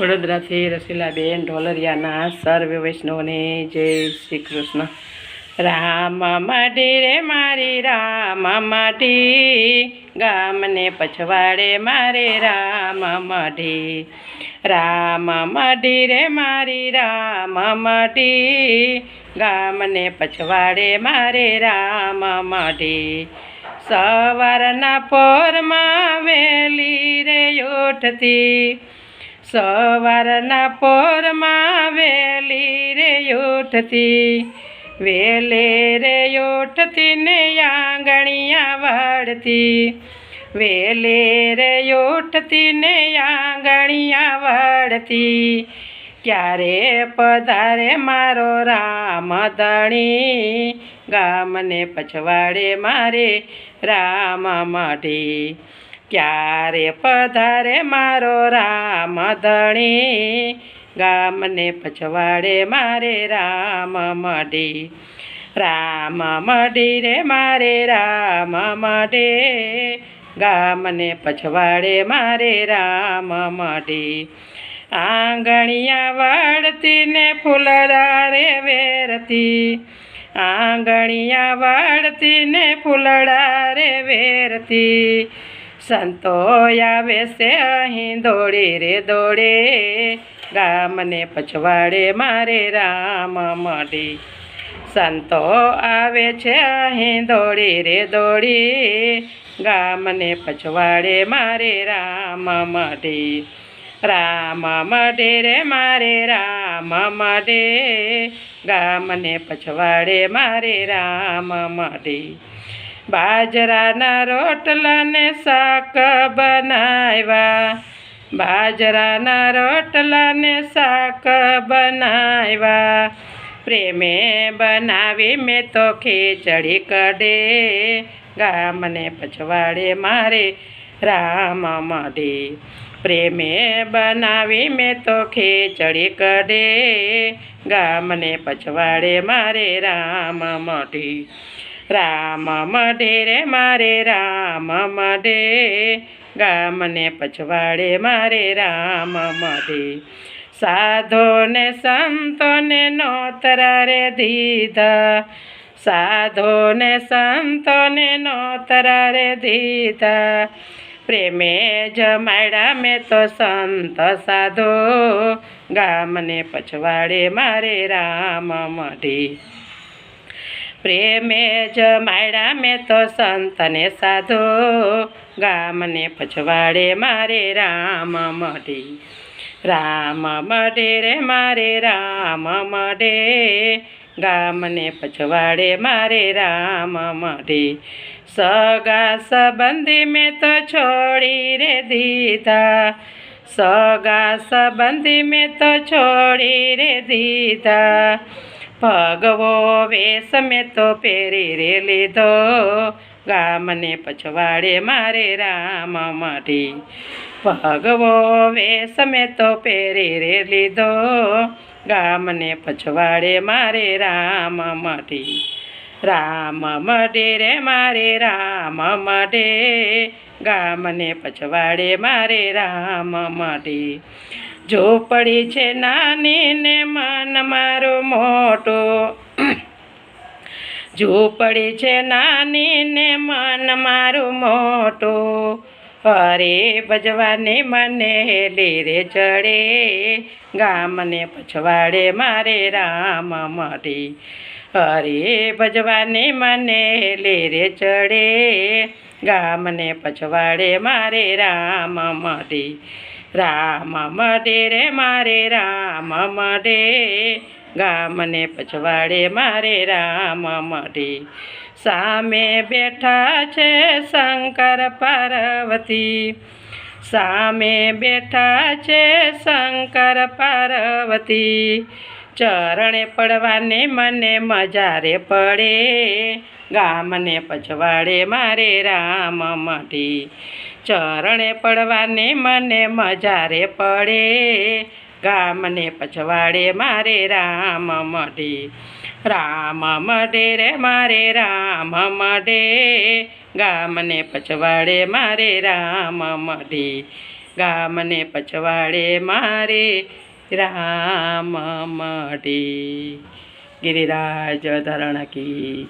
વડોદરાથી રસીલાબેન ઢોલરિયાના સર્વે વૈષ્ણવને જય શ્રી કૃષ્ણ. રામ માટી રે મારી, રામ માટી. ગામને પછવાડે મારે, રામ માટી. રામ માટી રે મારી, રામ માટી. ગામને પછવાડે મારે, રામ માટી. સવારના પોરમાં વેલી રે ઉઠતી. સવારના પોરમાં વેલી રે ઉઠતી, વેલે રે ઉઠતી ને આંગણિયા વાળતી, વેલે રે ઉઠતી ને આંગણિયા વાળતી. ક્યારે પધારે મારો રામ ધણી? ગામને પછવાડે મારે રામ મઢી. ક્યારે પધારે મારો રામ ધણી ગામને પછવાડે મારે રામ મઢી. રામ મઢી રે મારે રામ મઢે. ગામને પછવાડે મારે રામ મઢી. આંગણિયા વાળતી ને ફૂલડા વેરતી. આંગણિયા વાળતી ને ફૂલડા વેરતી. સંતો આવે છે અહીં દોડે રે દોડે. ગામને પછવાડે મારે રામ મળી સંતો આવે છે અહીં દોડી રે દોડી. ગામને પછવાડે મારે રામ મળી રામ મઢે રે મારે રામ મઢે. ગામને પછવાડે મારે રામ મઢી. બાજરાના રોટલાને શાક બનાવ્યા બાજરાના રોટલાને શાક બનાવ્યા પ્રેમે બનાવી મેં તો ખીચડી કઢે. ગામને પછવાડે મારે રામ મઢી. પ્રેમે બનાવી મેં તો ખીચડી કઢે. ગામને પછવાડે મારે રામ મઢી. રામ મઢે રે, મારે રામ મઢે. ગામને પછવાડે, મારે રામ મઢે. સાધોને, સંતોને નોતરા રે દીધા. સાધોને, સંતોને નોતરા રે દીધા. પ્રેમે જમાડ્યા મેં તો સંત સાધો. ગામને પછવાડે, મારે રામ મઢી. પ્રેમે જમાડ્યા મેં તો સંતને સાધો. ગામને પછવાડે મારે રામ મઢી. રામ મઢે રે મારે રામ મઢે. ગામને પછવાડે મારે રામ મઢે. સગા સંબંધી મેં તો છોડી રે દીધા. સગા સંબંધી મેં તો છોડી રે દીધા. ભગવો વેશ મેં તો પહેરી રે લીધો. ગામને પછવાડે મારે રામ મારી ભગવો વેશ મેં તો પહેરી રે લીધો. ગામને પછવાડે મારે રામ મારી રામ મઢે રે મારે રામ મઢે. ગામને પછવાડે મારે રામ મઢી. ઝોપડી છે નાની ને મન મારું મોટું. ઝૂંપડી છે નાની ને મન મારું મોટું. અરે ભજવાને મને લીરે ચડે, ગામને પછવાડે મારે રામ મરી અરે ભજવાને મને લીરે ચડે, ગામને પછવાડે મારે રામ મઢી. રામ મઢે રે મારે, રામ મઢે ગામને પછવાડે મારે, રામ મઢી સામે બેઠા છે શંકર પાર્વતી. સામે બેઠા છે શંકર પાર્વતી. ચરણે પડવાને મને મજા રે પડે. ગામને પછવાડે મારે રામ મઢી. ચરણે પડવાને મને મજારે પડે. ગામને પછવાડે મારે રામ મઢી. રામ મઢે રે મારે રામ મઢે. ગામને પછવાડે મારે રામ મઢી. ગામને પછવાડે મારે રામ મઢે. ગિરિરાજ ધરણ કી